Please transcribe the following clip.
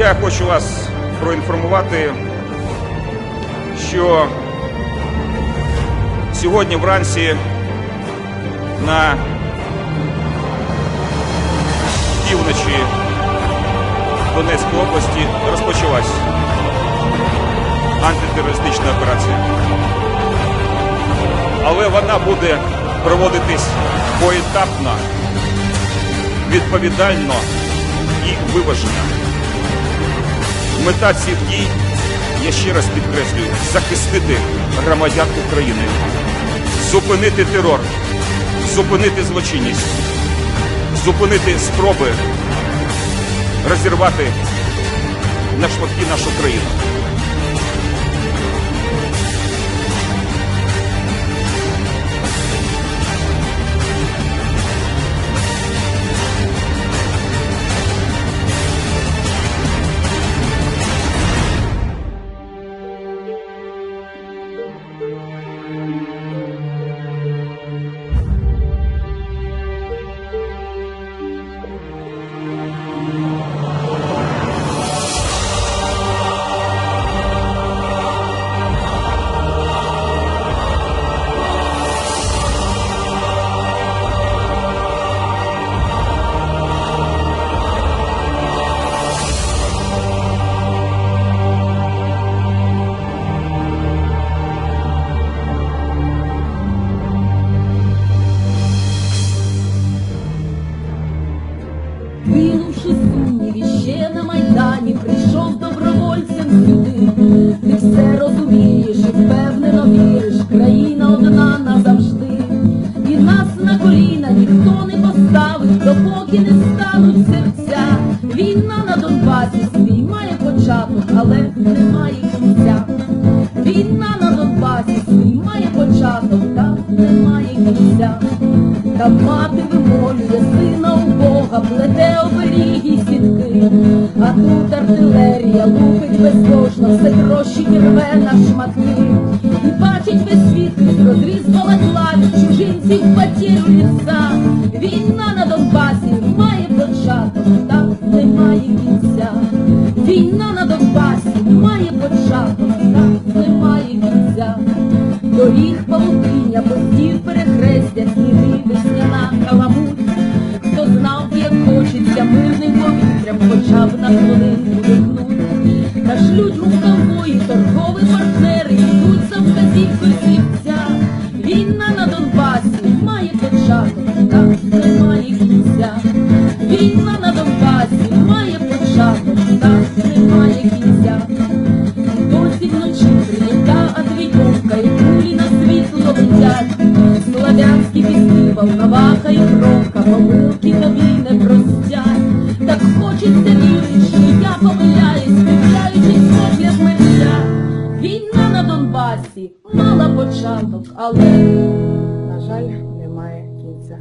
Я хочу вас проінформувати, що сьогодні вранці на півночі Донецької області розпочалась антитерористична операція. Але вона буде проводитись поетапно, відповідально і виважено. Мета цих дій, я ще раз підкреслюю, захистити громадян України, зупинити терор, зупинити злочинність, зупинити спроби розірвати на шматки нашу країну. Кинувши сумніві ще на майдані, прийшов добровольцем сюди. Ти все розумієш і впевнено віриш, країна одна назавжди. І нас на коліна ніхто не поставить, допоки не стануть серця. Війна на Донбасі свій має початок, але не має кінця. Війна на Донбасі свій має початок, та не має кінця. Та мати вимолює сина у Бога, плете оберіг сітки, а тут артилерія лупить безбожно, все гроші і рве на шматки. І бачить весь світ розріз балаклавів, чужинців потерю ліса. Війна на Донбасі має початок, та не має кінця. Війна на Донбасі має початок, та не має кінця. Доріг павутиння, постів перехрестя, сніги, хочеться мирним повітрям, хоча б на хвилинку дихнути, Та шлють рукавої, Бачить сильніше, що я помиляюсь, Вивляючись як медля. Війна на Донбасі мала початок, але, на жаль, немає кінця.